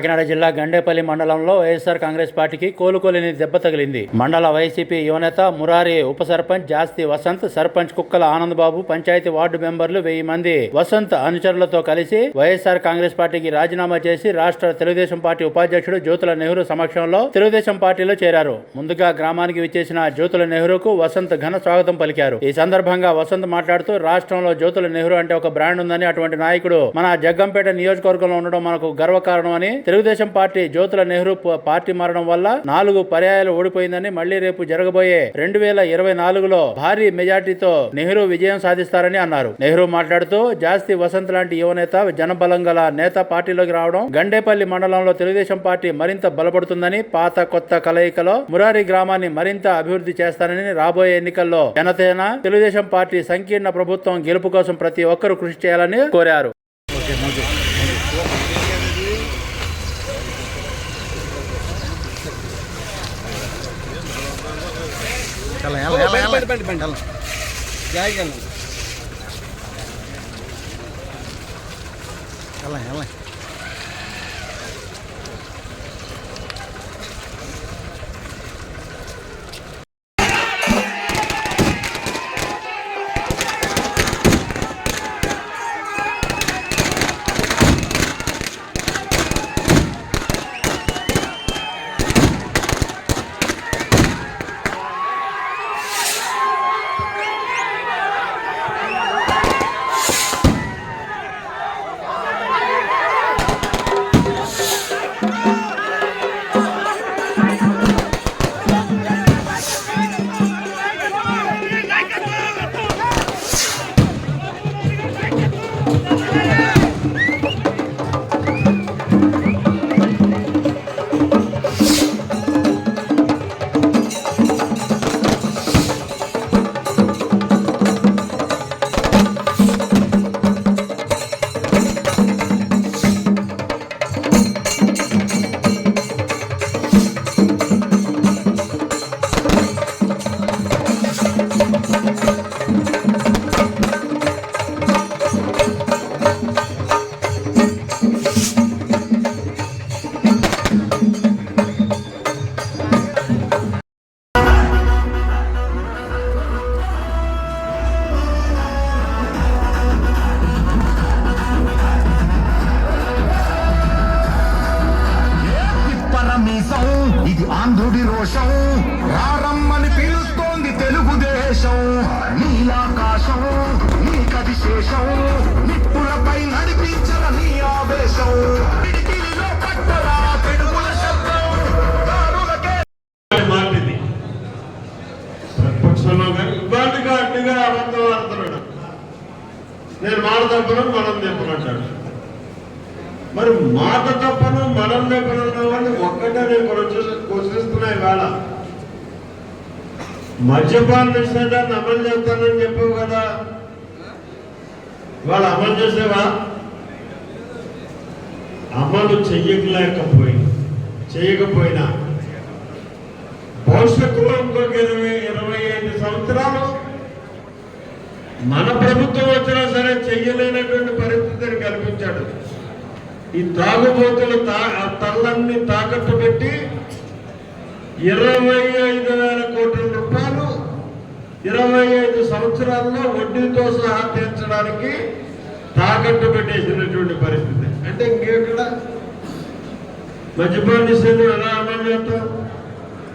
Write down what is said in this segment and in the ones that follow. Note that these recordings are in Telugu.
కాకినాడ జిల్లా గండేపల్లి మండలంలో వైఎస్ఆర్ కాంగ్రెస్ పార్టీకి కోలుకోలేని దెబ్బ తగిలింది. మండల వైసీపీ యువనేత మురారి ఉప సర్పంచ్ జాస్తి వసంత్ సర్పంచ్ కుక్కల ఆనంద్ బాబు పంచాయతీ వార్డు మెంబర్లు వెయ్యి మంది. వసంత్ అనుచరులతో కలిసి వైఎస్ఆర్ కాంగ్రెస్ పార్టీకి రాజీనామా చేసి రాష్ట్ర తెలుగుదేశం పార్టీ ఉపాధ్యక్షుడు జ్యోతుల నెహ్రూ సమక్షంలో తెలుగుదేశం పార్టీలో చేరారు. ముందుగా గ్రామానికి విచ్చేసిన జ్యోతుల నెహ్రూకు వసంత్ ఘన స్వాగతం పలికారు. ఈ సందర్భంగా వసంత్ మాట్లాడుతూ రాష్ట్రంలో జ్యోతుల నెహ్రూ అంటే ఒక బ్రాండ్ ఉందని అటువంటి నాయకుడు మన జగ్గంపేట నియోజకవర్గంలో ఉండడం మనకు గర్వకారణం అని తెలుగుదేశం పార్టీ జ్యోతుల నెహ్రూ పార్టీ మారడం వల్ల నాలుగు పర్యాయాలు ఓడిపోయిందని మళ్ళీ రేపు జరగబోయే రెండు వేల ఇరవై నాలుగులో భారీ మెజార్టీతో నెహ్రూ విజయం సాధిస్తారని అన్నారు. నెహ్రూ మాట్లాడుతూ జాస్తి వసంత్ లాంటి యువనేత జనబలం గల నేత పార్టీలోకి రావడం గండేపల్లి మండలంలో తెలుగుదేశం పార్టీ మరింత బలపడుతుందని పాత కొత్త కలయికలో మురారి గ్రామాన్ని మరింత అభివృద్ధి చేస్తానని రాబోయే ఎన్నికల్లో జనసేన తెలుగుదేశం పార్టీ సంకీర్ణ ప్రభుత్వం గెలుపు కోసం ప్రతి ఒక్కరూ కృషి చేయాలని కోరారు. పరమీసం ఇది ఆంధ్రుడి రోషం. రారమ్మని పిలుస్తోంది తెలుగుదేశం. నీలాకాశం నీ కది శేషం. నిప్పులపై నడిపించల నీ ఆవేశం. నేను మాట తప్పను మనం తెప్పనంటాడు మరి మాట తప్పను మనం తెప్పనున్న వాళ్ళు ఒక్కటే నేను క్వశ్చిస్తున్నాయి వేళ మద్యపాన నిషేధాన్ని అమలు చేస్తానని చెప్పావు కదా. వాళ్ళు అమలు చేసేవా? అమలు చెయ్యలేకపోయి చేయకపోయినా భవిష్యత్తులో ఇంకొక ఇరవై ఇరవై ఐదు సంవత్సరాలు మన ప్రభుత్వం వచ్చినా సరే చెయ్యలేనటువంటి పరిస్థితిని కల్పించాడు. ఈ తాగుబోతులు తా ఆ తల్లన్ని తాకట్టు పెట్టి ఇరవై ఐదు వేల కోట్ల రూపాయలు ఇరవై ఐదు సంవత్సరాల్లో వడ్డీతో సహా తీర్చడానికి తాకట్టు పెట్టేసినటువంటి పరిస్థితి. అంటే ఇంకెక్కడ మద్యపాన నిషేధం ఎలా అమలు చేస్తాం?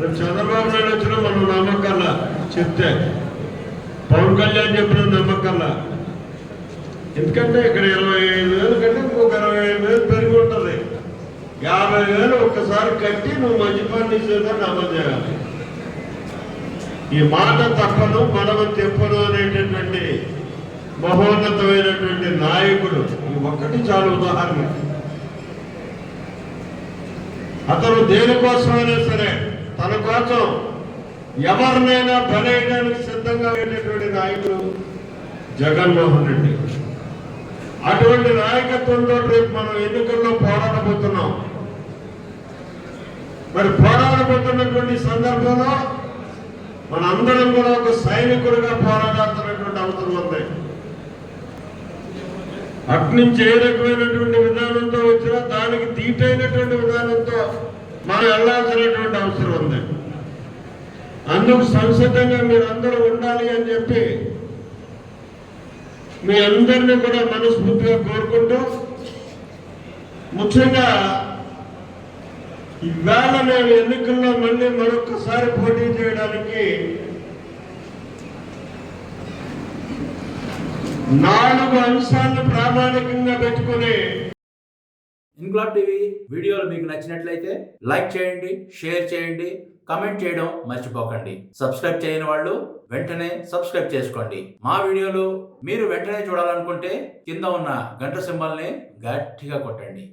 రేపు చంద్రబాబు నాయుడు వచ్చిన మనం నమ్మకల్లా చెప్తే. పవన్ కళ్యాణ్ చెప్పిన నమ్మకల్లా. ఎందుకంటే ఇక్కడ ఇరవై ఐదు వేలు కంటే ఇంకొక ఇరవై ఐదు వేలు పెరిగి ఉంటుంది యాభై వేలు ఒక్కసారి కట్టి నువ్వు మద్యపాన నిషేధాన్ని అమలు చేయాలి. ఈ మాట తప్పను మనమ తెప్పను అనేటటువంటి మహోన్నతమైనటువంటి నాయకుడు ఈ ఒక్కటి చాలు ఉదాహరణ. అతను దేనికోసమైనా సరే తన కోసం ఎవరినైనా బలైనానికి సిద్ధంగా ఉండేటువంటి నాయకుడు జగన్మోహన్ రెడ్డి. అటువంటి నాయకత్వంతో రేపు మనం ఎన్నికల్లో పోరాడబోతున్నాం. మరి పోరాడబోతున్నటువంటి సందర్భంలో మనందరం కూడా ఒక సైనికుడిగా పోరాడాల్సినటువంటి అవసరం ఉంది. అట్నుంచి ఏ రకమైనటువంటి విధానంతో వచ్చినా దానికి తీటైనటువంటి విధానంతో మనం వెళ్ళాల్సినటువంటి అవసరం ఉంది. అందుకు సంసిద్ధంగా మీరందరూ ఉండాలి అని చెప్పి మీ అందరినీ కూడా మనస్ఫూర్తిగా కోరుకుంటూ ముఖ్యంగా ఈవేళ నేను ఎన్నికల్లో మళ్ళీ మరొకసారి పోటీ చేయడానికి నాలుగు అంశాలను ప్రామాణికంగా పెట్టుకుని ఇన్క్లాబ్ టీవీ వీడియోలు మీకు నచ్చినట్లయితే లైక్ చేయండి షేర్ చేయండి కమెంట్ చేయడం మర్చిపోకండి. సబ్స్క్రైబ్ చేయని వాళ్ళు వెంటనే సబ్స్క్రైబ్ చేసుకోండి. మా వీడియోలు మీరు వెంటనే చూడాలనుకుంటే కింద ఉన్న గంట సింబల్ని గట్టిగా కొట్టండి.